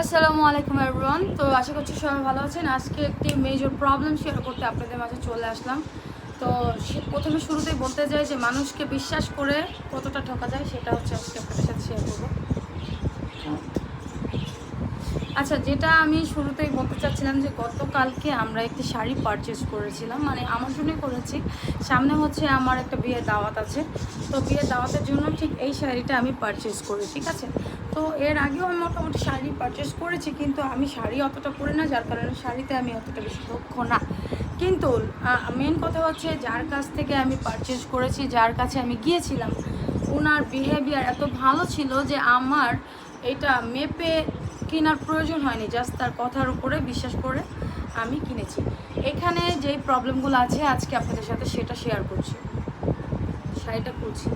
আসসালামু আলাইকুম এভরিওয়ান তো আশা করছি সবাই ভালো আছেন। আজকে একটি মেজর প্রবলেম শেয়ার করতে আপনাদের মাঝে চলে আসলাম। তো প্রথমে শুরুতেই বলতে চাই যে, মানুষকে বিশ্বাস করে কতটা ঠকা যায় সেটা হচ্ছে আজকে আপনাদের সাথে শেয়ার করব। আচ্ছা যেটা আমি শুরুতেই বলতে চাচ্ছিলাম যে গতকালকে আমরা একটি শাড়ি পারচেস করেছিলাম। মানে আমার জন্যই করেছি। সামনে হচ্ছে আমার একটা বিয়ের দাওয়াত আছে। তো বিয়ের দাওয়াতের জন্য ঠিক এই শাড়িটা আমি পারচেস করি ঠিক আছে? তো এর আগেও আমি মোটামুটি শাড়ি পারচেস করেছি, কিন্তু আমি শাড়ি অতটা পরি না। যার কারণে শাড়িতে আমি অতটা বেশি দক্ষ না। কিন্তু মেন কথা হচ্ছে যার কাছ থেকে আমি পারচেস করেছি, যার কাছে আমি গিয়েছিলাম ওনার বিহেভিয়ার এত ভালো ছিল যে আমার এটা মেপে কেনার প্রয়োজন হয়নি জাস্ট তার কথার উপরে বিশ্বাস করে আমি কিনেছি। এখানে যেই প্রবলেমগুলো আছে, আজকে আপনাদের সাথে সেটা শেয়ার করছি। শাড়িটা করছি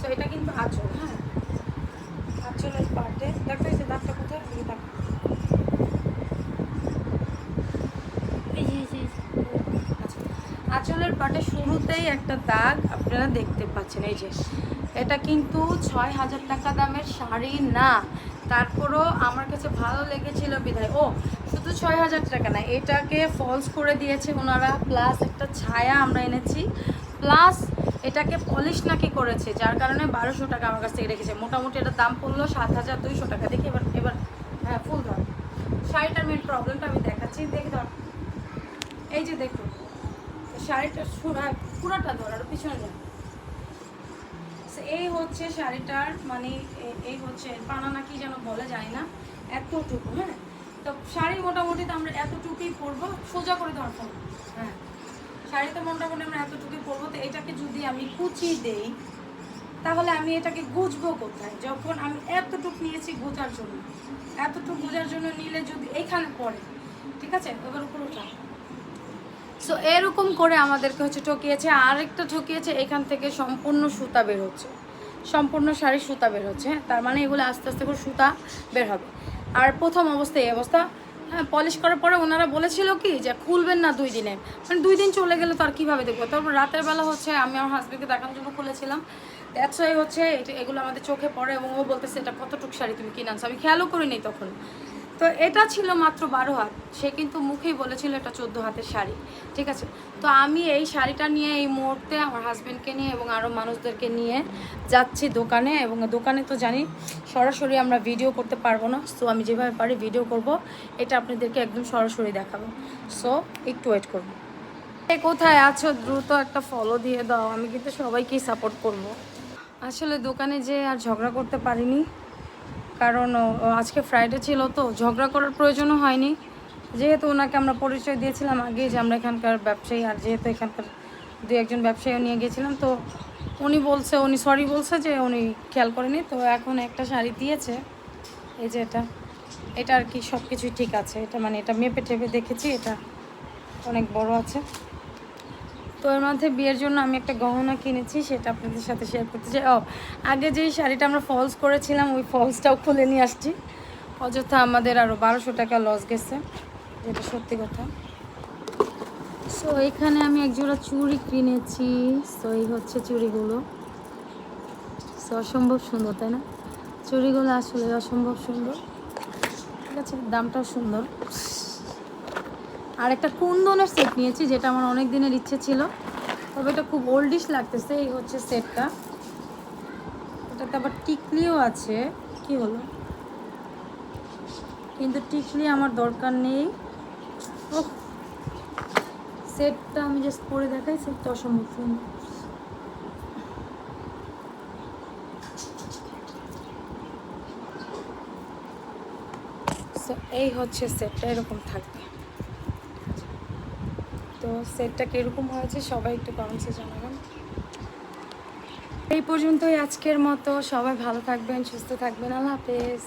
তো এটা কিন্তু আঁচল হ্যাঁ? আঁচলের পার্টে দেখো এই যে দাগটা কোথায়? যে। আচ্ছা। আঁচলের পাটে শুরুতেই একটা দাগ আপনারা দেখতে পাচ্ছেন। এই যে এটা কিন্তু ছয় হাজার টাকা দামের শাড়ি না। তারপরও আমার কাছে ভালো লেগেছিল বিধায়। ও শুধু ছয় হাজার টাকা না এটাকে ফলস করে দিয়েছে ওনারা প্লাস একটা ছায়া আমরা এনেছি। প্লাস এটাকে পলিশ নাকি করেছে যার কারণে বারোশো টাকা আমার কাছ থেকে রেখেছে। মোটামুটি এটার দাম পড়ল সাত হাজার দুইশো টাকা। দেখি এবার এবার হ্যাঁ ফুল ধর। শাড়িটার মেন প্রবলেমটা আমি দেখাচ্ছি। দেখি ধর। এই যে দেখুন শাড়িটা সুরা পুরাটা ধর আর পিছনে যা So, এই হচ্ছে শাড়িটার মানে এই হচ্ছে পানা না কি যেন বলে যায় না, এতটুকু হ্যাঁ? তো শাড়ি মোটামুটি তো আমরা এতটুকুই পরবো, সোজা করে ধর হ্যাঁ শাড়িতে মোটামুটি আমরা এতটুকুই পরবো, তো এটাকে যদি আমি কুচি দেই, তাহলে আমি এটাকে গুজবো কোথায়? যখন আমি এতটুকু নিয়েছি গোজার জন্য, এতটুকু গোজার জন্য নিলে যদি এইখানে পড়ে ঠিক আছে? এবার উপরে উঠা। সো এরকম করে আমাদেরকে হচ্ছে ঠকিয়েছে। আরেকটা ঠকিয়েছে, এখান থেকে সম্পূর্ণ সুতা বের হচ্ছে। সম্পূর্ণ শাড়ি সুতা বের হচ্ছে। তার মানে এগুলো আস্তে আস্তে করে সুতা বের হবে। আর প্রথম অবস্থায় এই অবস্থা। হ্যাঁ পলিশ করার পরে ওনারা বলেছিল কি যে খুলবেন না দুই দিনে। মানে দুই দিন চলে গেলে তো আর কীভাবে দেখব? তারপর রাতের বেলা হচ্ছে আমি আমার হাজব্যান্ডকে দেখানোর জন্য খুলেছিলাম। দ্যাটস হচ্ছে এগুলো আমাদের চোখে পড়ে এবং ও বলতেছে, এটা কতটুক শাড়ি তুমি কিনে আনছো? আমি খেয়ালও করিনি তখন। তো এটা ছিল মাত্র বারো হাত। সে কিন্তু মুখেই বলেছিল এটা চোদ্দ হাতের শাড়ি, ঠিক আছে? তো আমি এই শাড়িটা নিয়ে এই মুহূর্তে আমার হাজব্যান্ডকে নিয়ে এবং আরও মানুষদেরকে নিয়ে যাচ্ছি দোকানে এবং দোকানে তো জানি সরাসরি আমরা ভিডিও করতে পারব না সো আমি যেভাবে পারি ভিডিও করব, এটা আপনাদেরকে একদম সরাসরি দেখাবো। সো একটু ওয়েট করব। কোথায় আছো? দ্রুত একটা ফলো দিয়ে দাও, আমি কিন্তু সবাইকেই সাপোর্ট করব। আসলে দোকানে যে আর ঝগড়া করতে পারিনি। কারণ আজকে ফ্রাইডে ছিল তো, ঝগড়া করার প্রয়োজনও হয়নি। যেহেতু ওনাকে আমরা পরিচয় দিয়েছিলাম আগে যে আমরা এখানকার ব্যবসায়ী, আর যেহেতু এখানকার দু একজন ব্যবসায়ীও নিয়ে গেছিলাম, তো উনি বলছে, উনি সরি বলছে যে উনি খেয়াল করেনি। তো এখন একটা শাড়ি দিয়েছে, এই যে এটা। এটা আর কি সব কিছুই ঠিক আছে। এটা মানে এটা মেপে টেপে দেখেছি, এটা অনেক বড় আছে। তো এর মধ্যে বিয়ের জন্য আমি একটা গহনা কিনেছি, সেটা আপনাদের সাথে শেয়ার করতে চাই। ও, আগে যেই শাড়িটা আমরা ফলস করেছিলাম, ওই ফলসটাও খুলে নিয়ে আসছি। অযথা আমাদের আরও বারোশো টাকা লস গেছে, যেটা সত্যি কথা। সো এখানে আমি একজোড়া চুড়ি কিনেছি। সো এই হচ্ছে চুড়িগুলো। সো অসম্ভব সুন্দর, তাই না? চুড়িগুলো আসলে অসম্ভব সুন্দর। ঠিক আছে, দামটাও সুন্দর। আর একটা কুন্দনের সেট নিয়েছি, যেটা আমার অনেক দিনের ইচ্ছে ছিল। তবে এটা খুব ওল্ডিশ লাগতেছে, এই হচ্ছে সেটটা এটাতে আবার টিকলিও আছে। কি হলো? কিন্তু টিকলি আমার দরকার নেই। ও সেটটা আমি জাস্ট পরে দেখাই সেটটা অসম্ভব এই হচ্ছে সেটটা এরকম থাকবে। তো সেটটা কীরকম হয়েছে সবাই একটু কমেন্টসে জানাবেন। এই পর্যন্তই আজকের মতো। সবাই ভালো থাকবেন, সুস্থ থাকবেন। আল্লাহ হাফেজ।